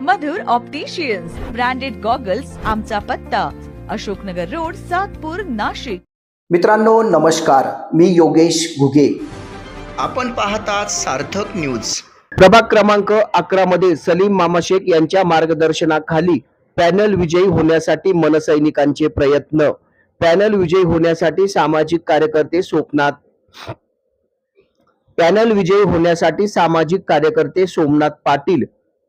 मधुर opticians branded goggles आमचा पत्ता Ashoknagar road Satpur Nashik. मित्रांनो नमस्कार. मी योगेश घुगे. आपण पाहतात सार्थक न्यूज प्रभाग क्रमांक अकरा मध्ये सलीम मामा शेख यांच्या मार्गदर्शनाखाली पॅनल विजयी होण्यासाठी मनसैनिकांचे प्रयत्न. पॅनल विजयी होण्यासाठी सामाजिक कार्यकर्ते स्वप्नात पॅनल विजयी होण्यासाठी सामाजिक कार्यकर्ते सोमनाथ पाटील.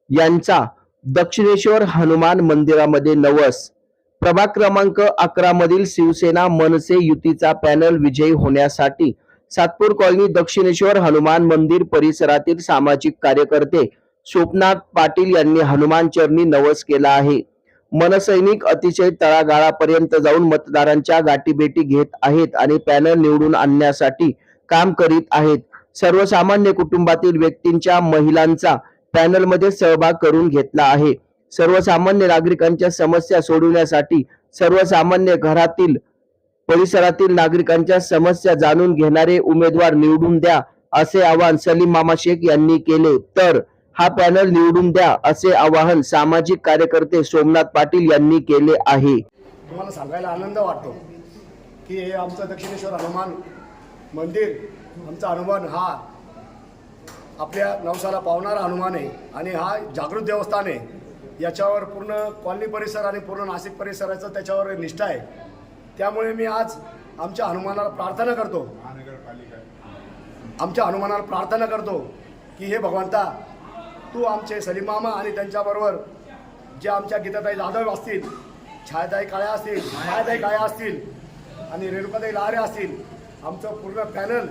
यांचा दक्षिणेश्वर हनुमान मंदिरामध्ये नवस. प्रभाग क्रमांक अकरा मधील शिवसेना मनसे युतीचा पॅनल विजयी होण्यासाठी सातपूर कॉलनी दक्षिणेश्वर हनुमान मंदिर परिसरातील सामाजिक कार्यकर्ते स्वप्नाथ पाटील यांनी हनुमान चरणी नवस केला आहे. मनसैनिक अतिशय तळागाळापर्यंत जाऊन मतदारांच्या गाठीभेटी घेत आहेत आणि पॅनल निवडून आणण्यासाठी काम करीत आहेत. सर्वसामान्य कुटुंबातील व्यक्तींच्या महिलांचा पॅनलमध्ये सहभाग करून घेतला आहे. सर्वसामान्य नागरिकांच्या समस्या सोडवण्यासाठी सर्वसामान्य घरातील परिसरातील नागरिकांच्या समस्या जाणून घेणारे उमेदवार निवडून द्या असे आवाहन सलीम मामा शेख यांनी केले. तर हा पॅनल निवडून द्या असे आवाहन सामाजिक कार्यकर्ते सोमनाथ पाटील यांनी केले आहे. तुम्हाला सांगायला आनंद वाटतो की हे आमचं दक्षिणेश्वर हनुमान मंदिर आमचा हनुमान हा आपल्या नवसाला पावणारा हनुमान आहे आणि हा जागृत देवस्थान आहे. याच्यावर पूर्ण कॉलनी परिसर आणि पूर्ण नाशिक परिसराचं त्याच्यावर निष्ठा आहे. त्यामुळे मी आज आमच्या हनुमानाला प्रार्थना करतो. आमच्या हनुमानाला प्रार्थना करतो की हे भगवंता तू आमचे सलीमामा आणि त्यांच्याबरोबर जे आमच्या गीताताई जाधव असतील छायाताई काळ्या असतील छायाताई काळ्या असतील आणि रेणुकाताई लहारे असतील आमचं पूर्ण पॅनल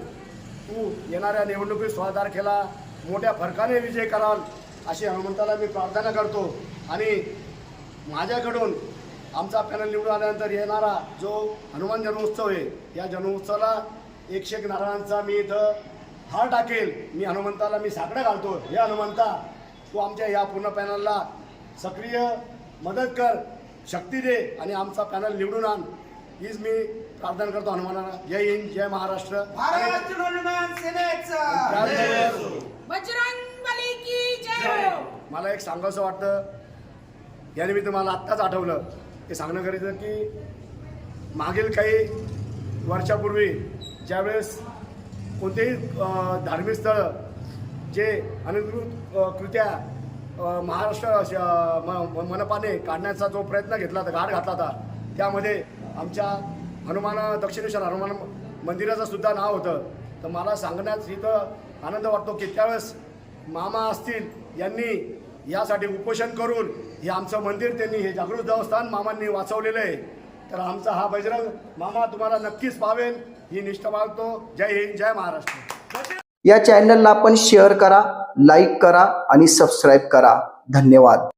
तू येणाऱ्या निवडणुकीत सोळा तारखेला मोठ्या फरकाने विजय कराल अशी हनुमंताला मी प्रार्थना करतो. आणि माझ्याकडून आमचा पॅनल निवडून आल्यानंतर येणारा जो हनुमान जन्मोत्सव आहे या जन्मोत्सवाला एकशे एक नारळांचा मी इथं हार टाकेल. मी हनुमंताला मी साकडं घालतो. हे हनुमंता तू आमच्या या पूर्ण पॅनलला सक्रिय मदत कर शक्ती दे आणि आमचा पॅनल निवडून आण. हीच मी प्रार्थना करतो हनुमानाला. जय हिंद जय महाराष्ट्र. महाराष्ट्र हनुमान सेनेचा. त्याचबरोबर बजरंग बली की जय. मला एक सांगावंसं वाटतं याने मी तुम्हाला आत्ताच आठवलं. ते सांगणं गरजेचं की मागील काही वर्षापूर्वी ज्यावेळेस कोणतेही धार्मिक स्थळं जे अनधिकृत कृत्या महाराष्ट्र मनपाने काढण्याचा जो प्रयत्न घेतला होता घाट घातला होता त्यामध्ये आमच्या हनुमान दक्षिणेश्वर हनुमान मंदिराचं सुद्धा नाव होतं. तर मला सांगण्यात इथं आनंद वाटतो की त्यावेळेस मामा असतील यांनी यासाठी उपोषण करून हे आमचं मंदिर त्यांनी हे जागृत देवस्थान मामांनी वाचवलेलं आहे. तर आमचा हा बजरंग मामा तुम्हाला नक्कीच पावेल ही निष्ठा बाळगतो. जय हिंद जय महाराष्ट्र. या चॅनलला आपण शेअर करा लाईक करा आणि सबस्क्राईब करा. धन्यवाद.